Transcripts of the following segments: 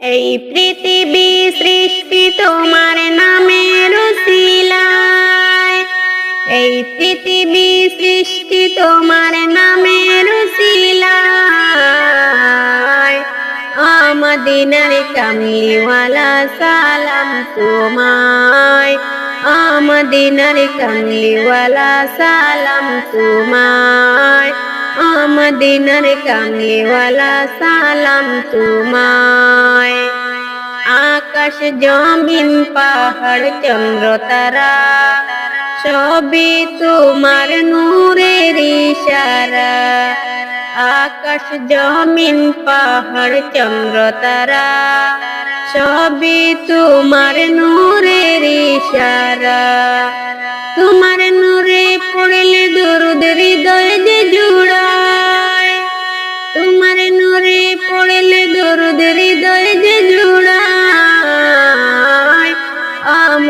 এই পৃথিবী সৃষ্টি তোমার নামের শিলায় এই পৃথিবী সৃষ্টি তোমার নামের শিলায় আমদিনার কামলিওয়ালা সালাম তোমায়। আমদিনার কামলিওয়ালা সালাম তোমায়। আমদিনার কামলিওয়ালা সালাম তোমায়। আকাশ, জমিন, পাহাড়, চন্দ্র, তারা, সবই তোমার নূরের ইশারা। আকাশ, জমিন, পাহাড়, চন্দ্র, তারা, সবই তোমার নূরের ইশারা।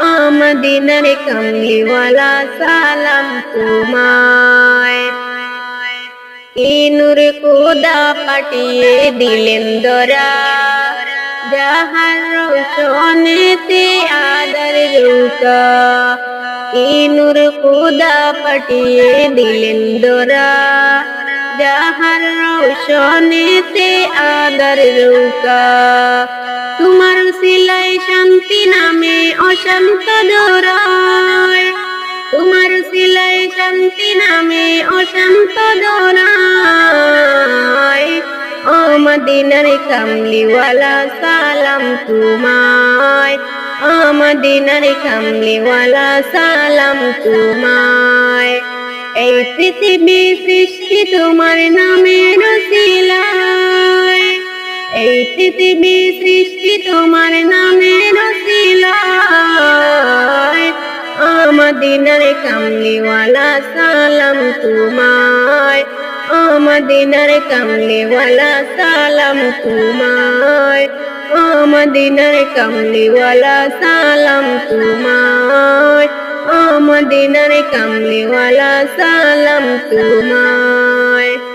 আমদিনার কামলিওয়ালা সালাম তোমায়। কি নূর কোদা পাঠিয়ে দিলেন দরা। যাহার রোশনেতে আদার রুকা কি নূর কোদা পাঠিয়ে দিলেন দরা। যাহার রোশনেতে আদার রুকা তোমার সিলাই শান্তি নামে অশান্ত দরায় তোমার সিলাই শান্তি নামে অশান্ত দরায় ও কামলিওয়ালা, সালাম তোমায়। ও কামলিওয়ালা, সালাম তোমায়। এই পৃথিবী সৃষ্টি তোমার নামের শিলায় এই পৃথিবী সৃষ্টি তোমার নামের শিলায় আমদিনার কামলিওয়ালা সালাম তোমায়। আমদিনার কামলিওয়ালা সালাম তোমায়। আমদিনার কামলিওয়ালা সালাম তোমায়। আমদিনার কামলিওয়ালা সালাম তোমায়।